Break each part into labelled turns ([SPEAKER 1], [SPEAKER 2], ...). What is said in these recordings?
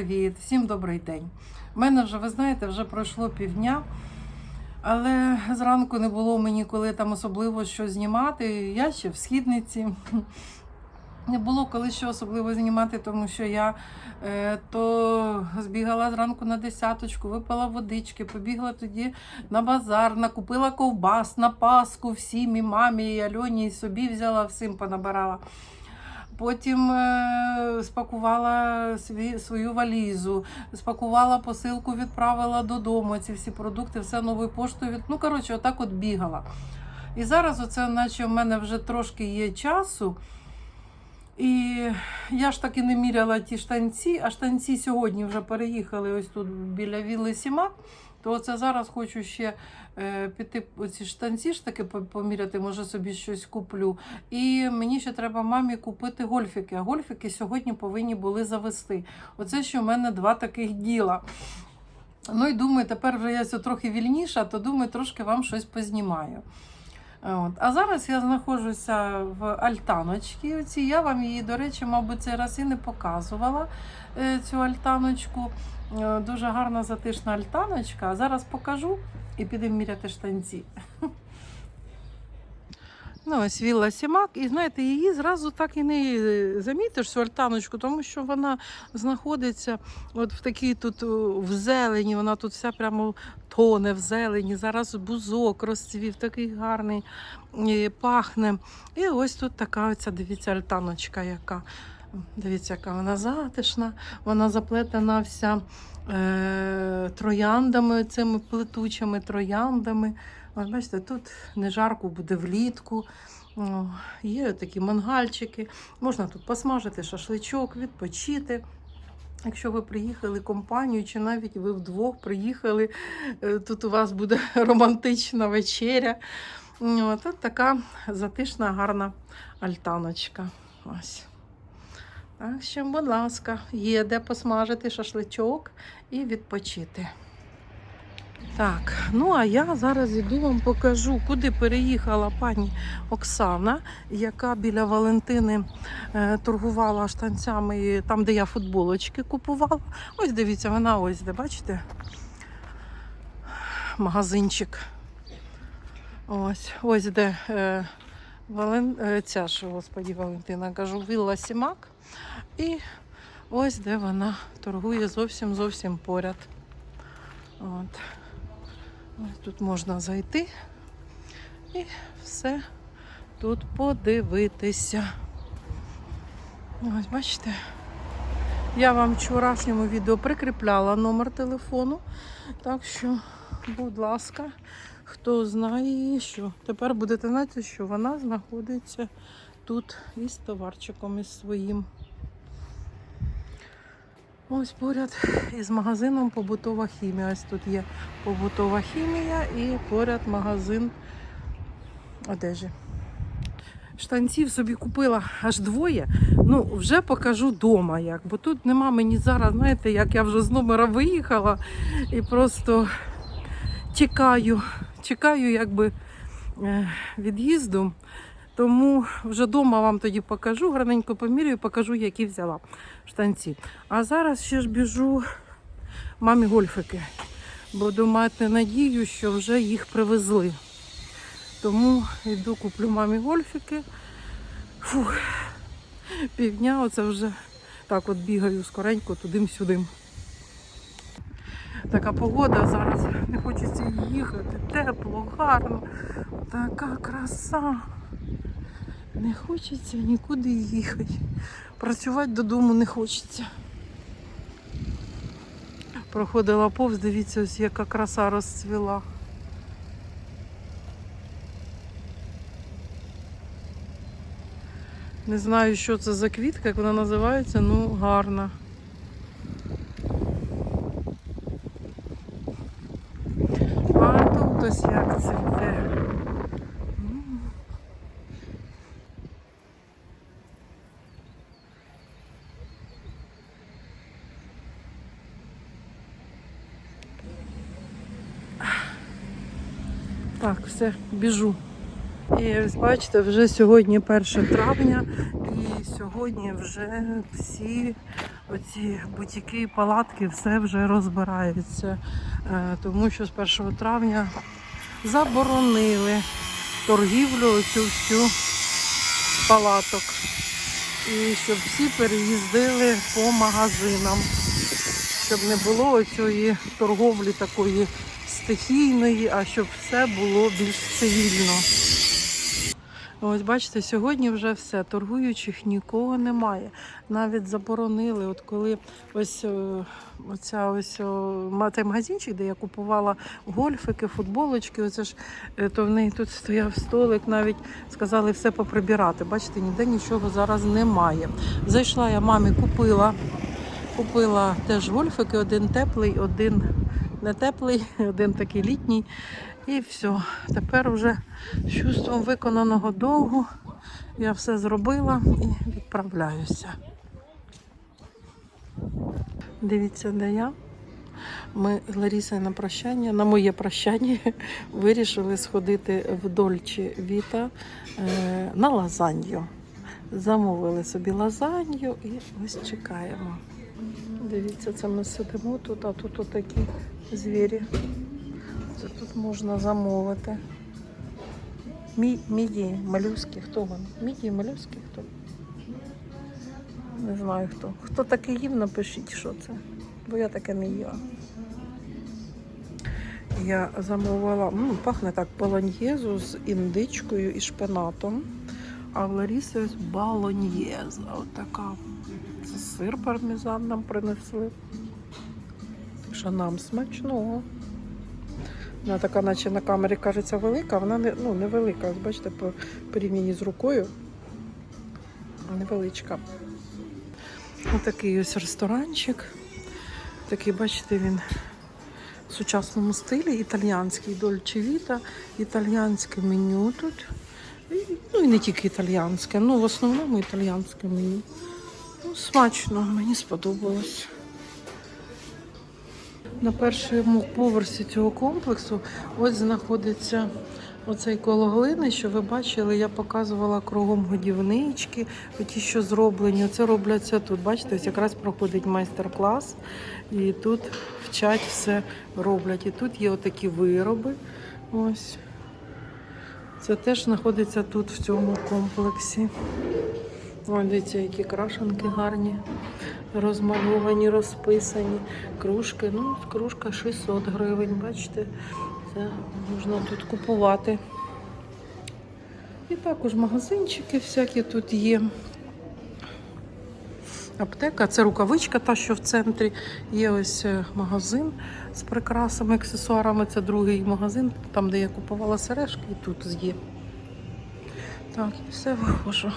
[SPEAKER 1] привіт! Всім добрий день. У мене вже, ви знаєте, вже пройшло півдня, але зранку не було мені коли там особливо що знімати. Я ще в східниці. Не було коли що особливо знімати, тому що я е, то збігала зранку на десяточку, випила водички, побігла тоді на базар, накупила ковбас на Пасху всім, і мамі, і Альоні, і собі взяла, всім понабирала. Потім е, спакувала свою валізу, спакувала посилку, відправила додому. Ці всі продукти, все новою поштою. Ну, коротше, отак от бігала. І зараз, оце, наче в мене вже трошки є часу. І я ж таки не міряла ті штанці, а штанці сьогодні вже переїхали ось тут біля Вілли Сімак. То це зараз хочу ще е, піти оці штанці ж таки поміряти, може собі щось куплю. І мені ще треба мамі купити гольфіки. А гольфіки сьогодні повинні були завести. Оце що в мене два таких діла. Ну і думаю, тепер вже я трохи вільніша, то думаю, трошки вам щось познімаю. От. А зараз я знаходжуся в альтаночці. Ці Я вам її, до речі, мабуть, цей раз і не показувала е, цю альтаночку. Е, Дуже гарна затишна альтаночка. Зараз покажу і підемо міряти штанці. Ну, ось вілла Сімак, і знаєте, її зразу так і не е, замітиш, цю альтаночку, тому що вона знаходиться от в такій тут в зелені, вона тут вся прямо тоне в зелені. Зараз бузок розцвів, такий гарний, і пахне. І ось тут така оця, дивіться, альтаночка, яка. Дивіться, яка вона затишна, вона заплетена вся е, трояндами, цими плетучими трояндами. Ось бачите, тут не жарко буде влітку. Є такі мангальчики. Можна тут посмажити шашличок, відпочити. Якщо ви приїхали компанією, чи навіть ви вдвох приїхали, е, тут у вас буде романтична вечеря. От така затишна, гарна альтаночка. Ось. Так що, будь ласка, є де посмажити шашличок і відпочити. Так, ну а я зараз іду вам покажу, куди переїхала пані Оксана, яка біля Валентини е, торгувала штанцями там, де я футболочки купувала. Ось дивіться, вона ось де, бачите? Магазинчик. Ось, ось де е, Вален... е, ця ж, господі, Валентина, кажу, Вілла Сімак. І ось де вона торгує зовсім зовсім поряд. От. Тут можна зайти і все тут подивитися. Ось бачите. Я вам в вчорашньому відео прикріпляла номер телефону. Так що, будь ласка, хто знає, що тепер будете знати, що вона знаходиться тут із товарчиком із своїм. Ось поряд із магазином побутова хімія. Ось тут є побутова хімія і поряд магазин одежі. Штанців собі купила аж двоє. Ну, вже покажу вдома як. Бо тут нема мені зараз, знаєте, як я вже з номера виїхала і просто чекаю, чекаю якби е, від'їзду. Тому вже вдома вам тоді покажу, гарненько поміряю, покажу, які взяла штанці. А зараз ще ж біжу мамі гольфики. Буду мати надію, що вже їх привезли. Тому йду куплю мамі гольфики. Фух, півдня оце вже так от бігаю скоренько туди-сюди. Така погода зараз, не хочеться їхати. Тепло, гарно. Така краса. Не хочеться нікуди їхати. Працювати додому не хочеться. Проходила повз, дивіться, ось яка краса розцвіла. Не знаю, що це за квітка, як вона називається, ну гарна. А тут ось як цвіте. М. Так, все, біжу. І бачите, вже сьогодні 1 травня, і сьогодні вже всі оці бутіки, палатки, все вже розбираються. Е, Тому що з 1 травня заборонили торгівлю оцю всю палаток. І щоб всі переїздили по магазинам, щоб не було цієї торговлі такої стихійної, а щоб все було більш цивільно. Ось бачите, сьогодні вже все. Торгуючих нікого немає. Навіть заборонили, от коли ось е, оця ось цей магазинчик, де я купувала гольфики, футболочки, оце ж е, то в неї тут стояв столик, навіть сказали все поприбирати. Бачите, ніде нічого зараз немає. Зайшла я мамі, купила. Купила теж гольфики, один теплий, один не теплий, один такий літній. І все. Тепер вже з чувством виконаного довгу я все зробила і відправляюся. Дивіться, де я. Ми з Ларісою на прощання, на моє прощання, вирішили сходити в Дольче Віта е, на лазанью. Замовили собі лазанью і ось чекаємо. Дивіться, це ми сидимо тут, а тут отакі звірі. Це тут можна замовити. Мі, мідії, малюски, хто вони? Мідії, малюски, хто? Не знаю хто. Хто таке їв, напишіть, що це. Бо я таке не їла. Я замовила, м, пахне так полоньєзу з індичкою і шпинатом. А в Ларісі ось балоньєза. Отака. Це сир пармезан нам принесли. Що нам смачного. Вона така, наче на камері кажеться велика, вона не, ну, невелика. Бачите, по порівнянні з рукою. Невеличка. Отакий ось ресторанчик. Такий, бачите, він в сучасному стилі, італіянський Дольче Віта, італіянське меню тут. Ну і не тільки італіянське, ну в основному італіянське меню. Ну, смачно, мені сподобалось. На першому поверсі цього комплексу ось знаходиться оцей коло глини, що ви бачили, я показувала кругом годівнички, ті, що зроблені. Це робляться тут. Бачите, ось якраз проходить майстер-клас, і тут вчать все роблять. І тут є отакі вироби. Ось. Це теж знаходиться тут, в цьому комплексі. Ой, дивіться, які крашенки гарні, розмальовані, розписані. Кружки, ну, кружка 600 гривень, бачите, це можна тут купувати. І також магазинчики всякі тут є. Аптека, це рукавичка, та, що в центрі. Є ось е, магазин з прикрасами, аксесуарами. Це другий магазин, там, де я купувала сережки, і тут є. Так, і все виходжу.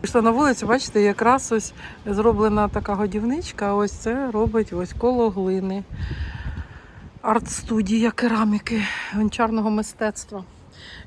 [SPEAKER 1] Пішла на вулицю, бачите, якраз ось зроблена така годівничка, а ось це робить ось коло глини. Арт-студія кераміки гончарного мистецтва.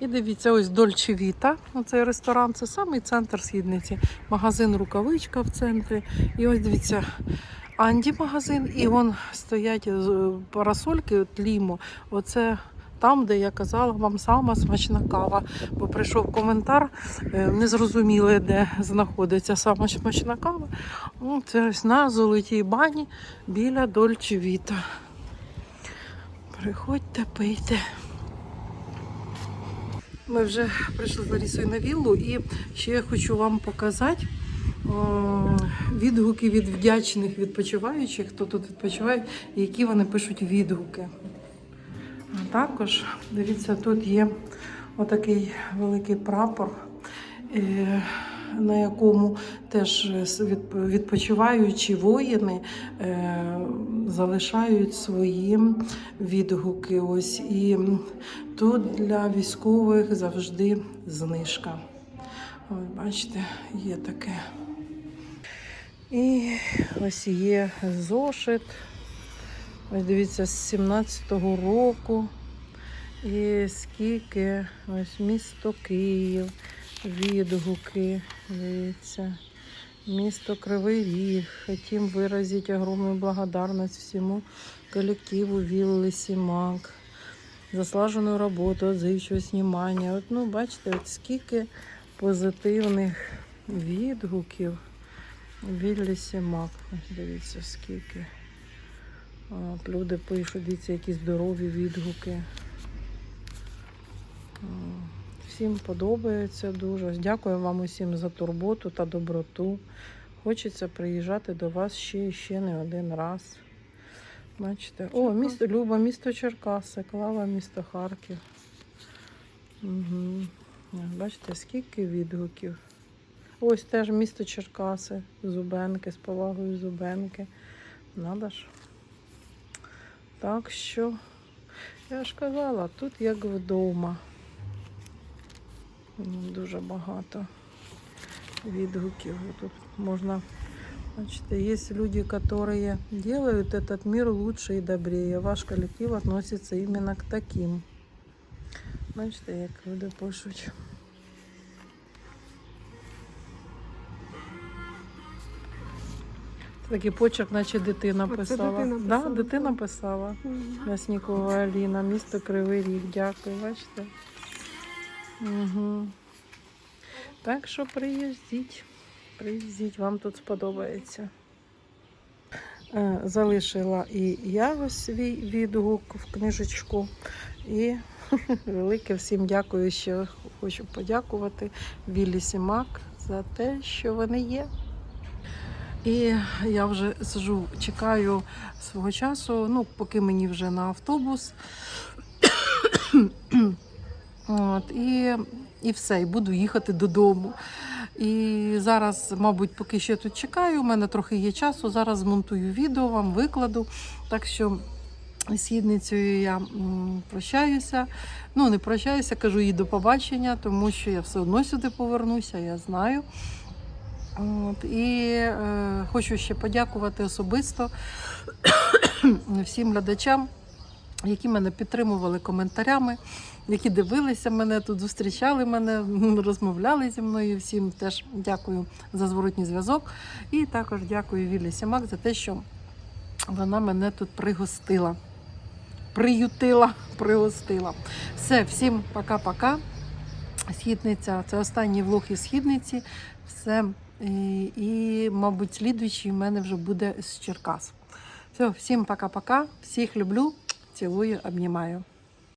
[SPEAKER 1] І дивіться, ось Дольче Віта, оцей ресторан, це самий центр східниці. Магазин рукавичка в центрі. І ось дивіться, Анді магазин, і вон стоять з- парасольки, от. Оце там, де я казала вам сама смачна кава. Бо прийшов коментар, е, не зрозуміли, де знаходиться сама смачна кава. Це ось на золотій бані біля Дольче Віта. Приходьте, пийте. Ми вже прийшли з Ларісою на віллу і ще я хочу вам показати відгуки від вдячних відпочиваючих, хто тут відпочиває, які вони пишуть відгуки. Також, дивіться, тут є отакий великий прапор, е, на якому теж відпочиваючі воїни е, залишають свої відгуки. Ось і тут для військових завжди знижка. Ось, бачите, є таке. І ось є зошит. Ось дивіться, з 17-го року. І скільки ось місто Київ, відгуки, дивіться. Місто Кривий Ріг. Хотим выразить огромную благодарность всему коллективу Вилли Симак за роботу, отзивчивість, внимання. От, ну, бачите, от скільки позитивних відгуків. Віллі Сімак. Дивіться, скільки. От, люди пишуть, дивіться, які здорові відгуки. Всім подобається дуже. Дякую вам усім за турботу та доброту. Хочеться приїжджати до вас ще і ще не один раз. Бачите? О, місто Люба, місто Черкаси, Клава, місто Харків. Угу. Бачите, скільки відгуків. Ось теж місто Черкаси, Зубенки, з повагою Зубенки. Надо ж. Так що, я ж казала, тут як вдома. М, Дуже багато відгуків. Тут можна, бачите, есть люди, которые делают этот мир лучше и добрее. Ваш коллектив относится именно к таким. Бачите, як люди пишуть. Такий почерк, наче дитина писала.
[SPEAKER 2] дитина
[SPEAKER 1] да,
[SPEAKER 2] писала,
[SPEAKER 1] дитина
[SPEAKER 2] так.
[SPEAKER 1] писала. Мясникова Аліна, місто Кривий Ріг. Дякую, бачите. Угу. Так що приїздіть. Приїздіть, вам тут сподобається. Е, Залишила і я свій відгук в книжечку. І велике всім дякую, що хочу подякувати Віллі Сімак за те, що вони є. І я вже сижу, чекаю свого часу, ну, поки мені вже на автобус. От, і, і все, і буду їхати додому. І зараз, мабуть, поки ще тут чекаю, у мене трохи є часу. Зараз змонтую відео, вам викладу. Так що східницею я прощаюся. Ну, не прощаюся, кажу їй до побачення, тому що я все одно сюди повернуся, я знаю. От, і е, хочу ще подякувати особисто всім глядачам, які мене підтримували коментарями, які дивилися мене тут, зустрічали мене, розмовляли зі мною. Всім теж дякую за зворотній зв'язок. І також дякую Віллі Сімак за те, що вона мене тут пригостила. Приютила, пригостила. Все, всім пока-пока. Східниця, це останній влог із східниці. Все. І, і, мабуть, слідуючий в мене вже буде з Черкас. Все, всім пока-пока. Всіх люблю, цілую, обнімаю.